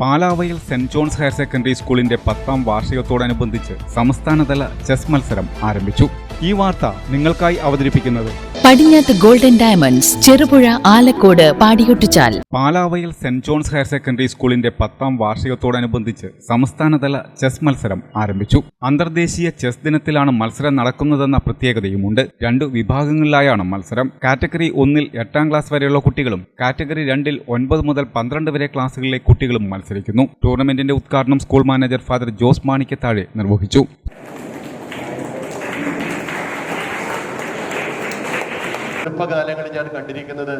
പാലാവയിൽ saint John's higher secondary സ്കൂളിന്റെ പത്താം വാർഷികത്തോടനുബന്ധിച്ച് സംസ്ഥാനതല ചെസ് മത്സരം ആരംഭിച്ചു. ഈ വാർത്ത നിങ്ങൾക്കായി അവതരിപ്പിക്കുന്നത് പടിഞ്ഞാത്ത് ഗോൾഡൻ ഡയമണ്ട്സ് ചെറുപുഴ ആലക്കോട് പാടിയൊട്ടിച്ചാൽ. പാലാവയിൽ സെന്റ് ജോൺസ് ഹയർ സെക്കൻഡറി സ്കൂളിന്റെ പത്താം വാർഷികത്തോടനുബന്ധിച്ച് സംസ്ഥാനതല ചെസ് മത്സരം ആരംഭിച്ചു. അന്തർദേശീയ ചെസ് ദിനത്തിലാണ് മത്സരം നടക്കുന്നതെന്ന പ്രത്യേകതയുമുണ്ട്. രണ്ട് വിഭാഗങ്ങളിലായാണ് മത്സരം. കാറ്റഗറി ഒന്നിൽ എട്ടാം ക്ലാസ് വരെയുള്ള കുട്ടികളും കാറ്റഗറി രണ്ടിൽ ഒൻപത് മുതൽ പന്ത്രണ്ട് വരെ ക്ലാസ്സുകളിലെ കുട്ടികളും മത്സരിക്കുന്നു. ടൂർണമെന്റിന്റെ ഉദ്ഘാടനം school manager father Jose Manikkathazhe നിർവഹിച്ചു. ചെറുപ്പകാലങ്ങളിൽ ഞാൻ കണ്ടിരിക്കുന്നത്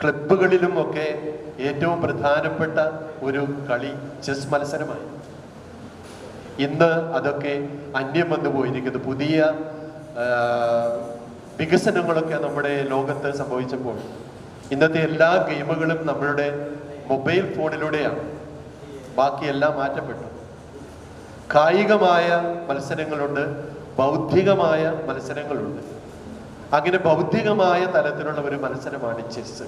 ക്ലബുകളിലും ഒക്കെ ഏറ്റവും പ്രധാനപ്പെട്ട ഒരു കളി ചെസ് മത്സരമായി ഇന്ന് അതൊക്കെ അന്യം വന്നു പോയിരിക്കുന്നു. പുതിയ വികസനങ്ങളൊക്കെ നമ്മുടെ ലോകത്ത് സംഭവിച്ചപ്പോൾ ഇന്നത്തെ എല്ലാ ഗെയിമുകളും നമ്മളുടെ മൊബൈൽ ഫോണിലൂടെയാണ്. ബാക്കിയെല്ലാം മാറ്റപ്പെട്ടു. കായികമായ മത്സരങ്ങളുണ്ട് ബൗദ്ധികമായ മത്സരങ്ങളുണ്ട്. അങ്ങനെ ബൗദ്ധികമായ തലത്തിലുള്ള ഒരു മത്സരമാണ് ചെസ്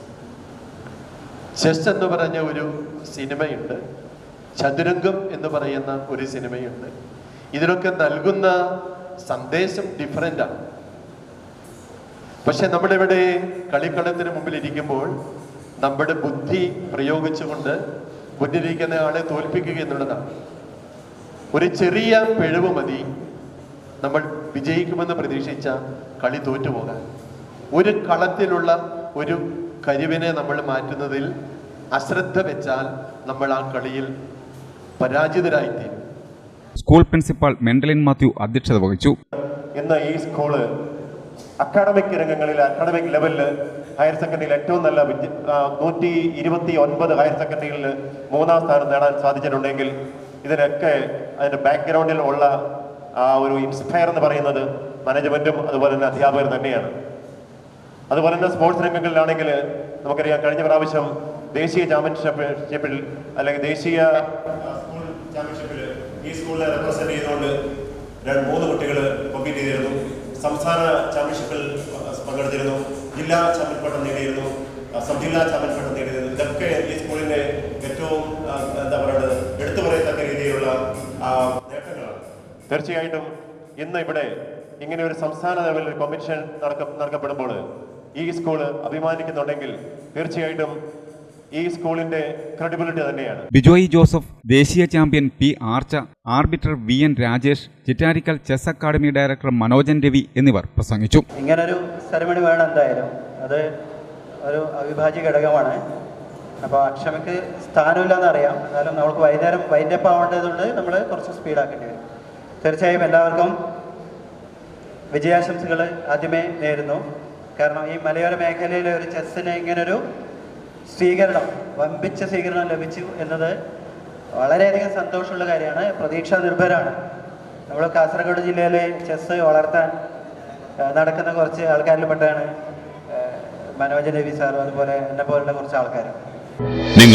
ചെസ് എന്ന് പറഞ്ഞ ഒരു സിനിമയുണ്ട്. ചതുരംഗം എന്ന് പറയുന്ന ഒരു സിനിമയുണ്ട്. ഇതിനൊക്കെ നൽകുന്ന സന്ദേശം ഡിഫറെന്റ് ആണ്. പക്ഷെ നമ്മളിവിടെ കളിക്കളത്തിന് മുമ്പിൽ ഇരിക്കുമ്പോൾ നമ്മുടെ ബുദ്ധി പ്രയോഗിച്ചുകൊണ്ട് മുന്നിലിരിക്കുന്ന ആളെ തോൽപ്പിക്കുക എന്നുള്ളതാണ്. ഒരു ചെറിയ പിഴവ് മതി. നമ്മൾ വിജയിക്കുമെന്ന് പ്രതീക്ഷിച്ച കളി തോറ്റുപോകാൻ. ഒരു കളത്തിലുള്ള ഒരു കരിവിനെ നമ്മൾ മാറ്റുന്നതിൽ അശ്രദ്ധ വെച്ചാൽ നമ്മൾ ആ കളിയിൽ പരാജിതരായിത്തീരും. സ്കൂൾ പ്രിൻസിപ്പാൾ മെൻഡലിൻ മാത്യു അധ്യക്ഷത വഹിച്ചു. ഇന്ന് ഈ സ്കൂൾ അക്കാഡമിക് രംഗങ്ങളിൽ അക്കാഡമിക് ലെവലിൽ ഹയർ സെക്കൻഡറിയിൽ ഏറ്റവും നല്ല നൂറ്റി ഇരുപത്തി ഒൻപത് ഹയർ സെക്കൻഡറിയിൽ മൂന്നാം സ്ഥാനം നേടാൻ സാധിച്ചിട്ടുണ്ടെങ്കിൽ ഇതിനൊക്കെ അതിന്റെ ബാക്ക്ഗ്രൗണ്ടിൽ ഉള്ള ആ ഒരു ഇൻസ്പയർ എന്ന് പറയുന്നത് മാനേജ്മെന്റും അതുപോലെ തന്നെ അധ്യാപകർ തന്നെയാണ്. അതുപോലെ തന്നെ സ്പോർട്സ് രംഗങ്ങളിലാണെങ്കിൽ നമുക്കറിയാം കഴിഞ്ഞ പ്രാവശ്യം ദേശീയ ചാമ്പ്യൻഷിപ്പിൽ അല്ലെങ്കിൽ ദേശീയ സ്കൂൾ ചാമ്പ്യൻഷിപ്പിൽ ഈ സ്കൂളിനെ റെപ്രസെന്റ് ചെയ്തുകൊണ്ട് രണ്ട് മൂന്ന് കുട്ടികൾ കോമ്പീറ്റ് ചെയ്തിരുന്നു. സംസ്ഥാന ചാമ്പ്യൻഷിപ്പിൽ പങ്കെടുത്തിരുന്നു. ജില്ലാ ചാമ്പ്യൻ പട്ടം നേടിയിരുന്നു. ആ, സബ് ജില്ലാ ചാമ്പ്യൻ പട്ടം നേടിയിരുന്നു ഇതൊക്കെ ഈ സ്കൂളിന്റെ ഏറ്റവും ആ, എന്താ പറയുന്നത് എടുത്തു പറയത്തക്ക രീതിയിലുള്ള ആ, നേട്ടങ്ങളാണ് തീർച്ചയായിട്ടും ഇന്ന് ഇവിടെ ഇങ്ങനെ ഒരു സംസ്ഥാന ലെവലിൽ കോമ്പറ്റീഷൻ നടക്ക നടക്കപ്പെടുമ്പോൾ ഈ സ്കൂൾ അഭിമാനിക്കുന്നുണ്ടെങ്കിൽ തീർച്ചയായിട്ടും ഈ സ്കൂളിന്റെ ക്രെഡിബിലിറ്റി തന്നെയാണ്. ബിജോയ് ജോസഫ് ദേശീയ champion P Archa arbiter V N Rajesh Chittarikkal chess academy director Manojan Ravi എന്നിവർ പ്രസംഗിച്ചു. ഇങ്ങനൊരു സെറമണി വേണം എന്തായാലും. അത് ഒരു അവിഭാജ്യ ഘടകമാണ്. അപ്പോൾ അക്ഷമയ്ക്ക് സ്ഥാനമില്ലെന്നറിയാം. എന്നാലും നമുക്ക് വൈകുന്നേരം വൈൻഡപ്പ് ആവേണ്ടതുകൊണ്ട് നമ്മൾ കുറച്ച് സ്പീഡാക്കേണ്ടി വരും. തീർച്ചയായും എല്ലാവർക്കും വിജയാശംസകൾ ആദ്യമേ നേരുന്നു. കാരണം ഈ മലയോര മേഖലയിലെ ഒരു ചെസ്സിന് ഇങ്ങനൊരു സ്വീകരണം വമ്പിച്ച സ്വീകരണം ലഭിച്ചു എന്നത് വളരെയധികം സന്തോഷമുള്ള കാര്യമാണ്. പ്രതീക്ഷ നിർഭരാണ്. നമ്മൾ കാസർഗോഡ് ജില്ലയിലെ ചെസ്സ് വളർത്താൻ നടക്കുന്ന കുറച്ച് ആൾക്കാരിൽ പെട്ടാണ് മനോജ് രവി സാറും അതുപോലെ എന്നെ പോലുള്ള കുറച്ച് ആൾക്കാർ